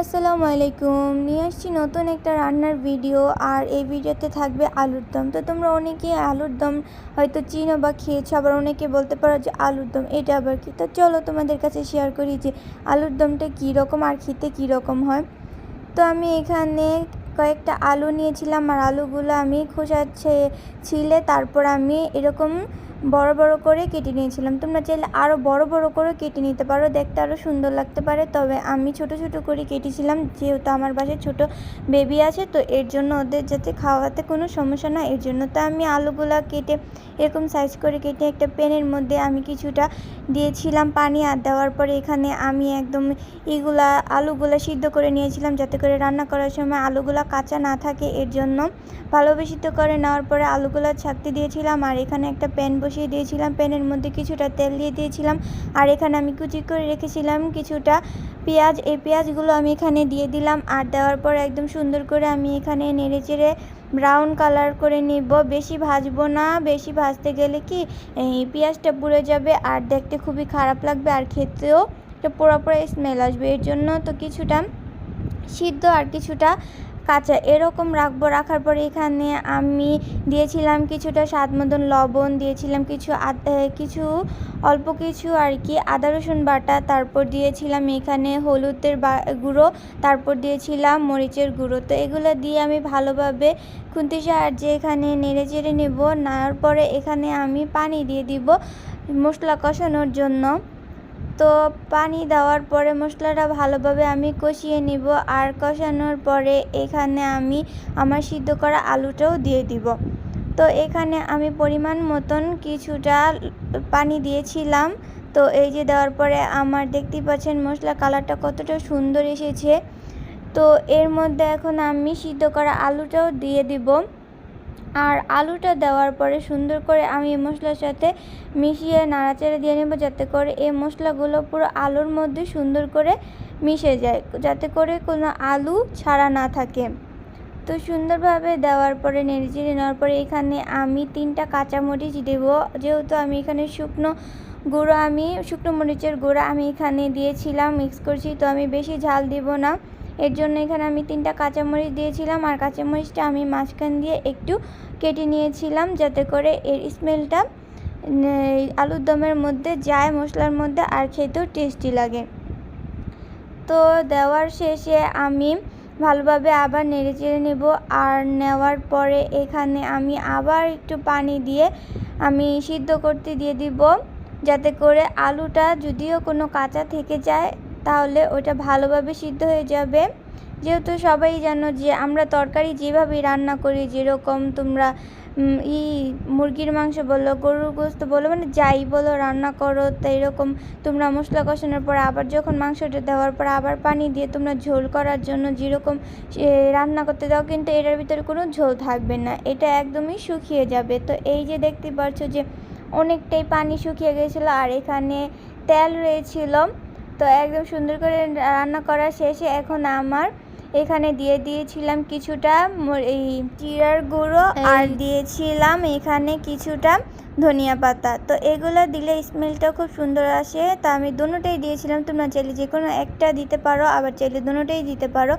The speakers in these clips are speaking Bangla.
আসসালামু আলাইকুম। নিয়ে আসছি নতুন একটা রান্নার ভিডিও আর এই ভিডিওতে থাকবে আলুর দম। তো তোমরা অনেকে আলুর দম হয়তো চিনো বা খেয়েছো, আবার অনেকে বলতে পারো যে আলুর দম, এটা আবার কি? তো চলো তোমাদের কাছে শেয়ার করি যে আলুর দমটা কী রকম আর খেতে কী রকম হয়। তো আমি এখানে কয়েকটা আলু নিয়েছিলাম আর আলুগুলো আমি খোসাচ্ছে ছিলে তারপর আমি এরকম বড় বড় করে কেটে নিয়েছিলাম। তোমরা চাইলে আরও বড় বড় করে কেটে নিতে পারো, দেখতে আরও সুন্দর লাগতে পারে। তবে আমি ছোট ছোট করে কেটেছিলাম, যেহেতু আমার বাসায় ছোট বেবি আছে, তো এর জন্য ওদের যাতে খাওয়াতে কোনো সমস্যা না এর জন্য তো আমি আলুগুলো কেটে এরকম সাইজ করে কেটে একটা প্যানের মধ্যে আমি কিছুটা দিয়েছিলাম পানি, আর দেওয়ার পরে এখানে আমি একদম এগুলা আলুগুলো সিদ্ধ করে নিয়েছিলাম, যাতে করে রান্না করার সময় আলুগুলো কাঁচা না থাকে, এর জন্য ভালোভাবে সিদ্ধ করে নেওয়ার পরে আলুগুলো ছাকতে দিয়েছিলাম, আর এখানে একটা প্যান বসিয়ে দিয়েছিলাম, প্যানের মধ্যে কিছুটা তেল দিয়ে দিয়েছিলাম। আর এখানে আমি কুচি করে রেখেছিলাম কিছুটা পেঁয়াজ। এই পেঁয়াজগুলো আমি এখানে দিয়ে দিলাম। আর দেওয়ার পর একদম সুন্দর করে আমি এখানে নেড়ে চেড়ে ব্রাউন কালার করে নিব। বেশি ভাজবো না, বেশি ভাজতে গেলে কি এই পেঁয়াজটা পুড়ে যাবে আর দেখতে খুবই খারাপ লাগবে আর খেতেও পোড়া পোড়া স্মেল আসবে। এর জন্য তো কিছুটা সিদ্ধ আর কিছুটা কাঁচা, এরকম রাখব, রাখার পরে এখানে আমি দিয়েছিলাম কিছুটা স্বাদ মতন লবণ, দিয়েছিলাম কিছু কিছু অল্প কিছু আর কি আদা, রসুন বাটা, তারপর দিয়েছিলাম এখানে হলুদের গুঁড়ো, তারপর দিয়েছিলাম মরিচের গুঁড়ো। তো এগুলো দিয়ে আমি ভালোভাবে খুন্তি সাহায্যে এখানে নেড়ে চেড়ে নেব, নেওয়ার পরে এখানে আমি পানি দিয়ে দিব মশলা কষানোর জন্য। তো পানি দেওয়ার পরে মশলাটা ভালোভাবে আমি কষিয়ে নিব। আর কষানোর পরে এখানে আমি আমার সিদ্ধ করা আলুটাও দিয়ে দিব। তো এখানে আমি পরিমাণ মতন কিছুটা পানি দিয়েছিলাম। তো এই যে দেওয়ার পরে আমার দেখতেই পাচ্ছেন মশলা কালারটা কতটা সুন্দর এসেছে। তো এর মধ্যে এখন আমি সিদ্ধ করা আলুটাও দিয়ে দিব। আর আলুটা দেওয়ার পরে সুন্দর করে আমি এই মশলার সাথে মিশিয়ে নাড়াচাড়া দিয়ে নেব যাতে করে এই মশলাগুলো পুরো আলুর মধ্যে সুন্দর করে মিশে যায়, যাতে করে কোনো আলু ছাড়া না থাকে। তো সুন্দরভাবে দেওয়ার পরে, নেড়েচেড়ে নেওয়ার পরে এখানে আমি তিনটা কাঁচামরিচ দেব। যেহেতু আমি এখানে শুকনো গুঁড়ো, আমি শুকনো মরিচের গুঁড়ো আমি এখানে দিয়েছিলাম মিক্স করছি, তো আমি বেশি ঝাল দিব না। এর জন্য এখানে আমি তিনটা কাঁচামরিচ দিয়েছিলাম, আর কাঁচামরিচটা আমি মাঝখান দিয়ে একটু কেটে নিয়েছিলাম যাতে করে এর স্মেলটা আলুর দমের মধ্যে যায়, মশলার মধ্যে, আর খেতেও টেস্টি লাগে। তো দেওয়ার শেষে আমি ভালোভাবে আবার নেড়ে চেড়ে নেব, আর নেওয়ার পরে এখানে আমি আবার একটু পানি দিয়ে আমি সিদ্ধ করতে দিয়ে দিব, যাতে করে আলুটা যদিও কোনো কাঁচা থেকে যায় তাহলে ওটা ভালোভাবে সিদ্ধ হয়ে যাবে। যেহেতু সবাই জানো যে আমরা তরকারি যেভাবে রান্না করি, যেরকম তোমরা ই মুরগির মাংস বলো, গরুর গোস্ত বলো মানে যাই বলো রান্না করো তো এরকম তোমরা মশলা কষানোর পর আবার যখন মাংসটা দেওয়ার পর আবার পানি দিয়ে তোমরা ঝোল করার জন্য যেরকম রান্না করতে দাও, কিন্তু এটার ভিতরে কোনো ঝোল থাকবে না। এটা একদমই শুকিয়ে যাবে। তো এই যে দেখতে পাচ্ছ যে অনেকটাই পানি শুকিয়ে গেছিল, আর এখানে তেল রয়েছিল। তো একদম সুন্দর করে রান্না করা শেষে এখন আমার এখানে দিয়ে দিয়েছিলাম কিছুটা এই জিরার গুঁড়ো আর দিয়েছিলাম এখানে কিছুটা ধনিয়া পাতা। তো এগুলো দিলে স্মেলটা খুব সুন্দর আসে। তা আমি দুটোটাই দিয়েছিলাম। তোমরা চাইলে যে কোনো একটা দিতে পারো আবার চাইলে দুটোটাই দিতে পারো।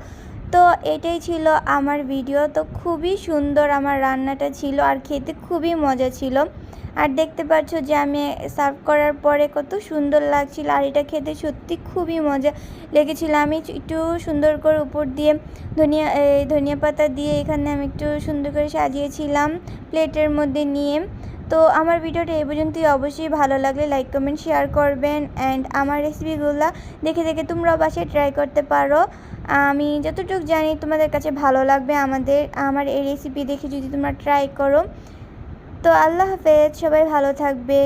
তো এটাই ছিল আমার ভিডিও তো খুবই সুন্দর আমার রান্নাটা ছিল আর খেতে খুবই মজা ছিল। আর দেখতে পাচ্ছ যে আমি সার্ভ করার পরে কত সুন্দর লাগছিল আর এটা খেতে সত্যি খুবই মজা লেগেছিল। আমি একটু সুন্দর করে উপর দিয়ে ধনিয়া ধনিয়া পাতা দিয়ে এখানে আমি একটু সুন্দর করে সাজিয়েছিলাম প্লেটের মধ্যে নিয়ে। তো আমার ভিডিওটা এই পর্যন্তই। অবশ্যই ভালো লাগলে লাইক কমেন্ট শেয়ার করবেন। অ্যান্ড আমার রেসিপিগুলো দেখে দেখে তোমরাও বাসায় ট্রাই করতে পারো। আমি যতটুকু জানি তোমাদের কাছে ভালো লাগবে আমাদের, আমার এই রেসিপি দেখে যদি তোমরা ট্রাই করো। তো আল্লাহ হাফেজ, সবাই ভালো থাকবে।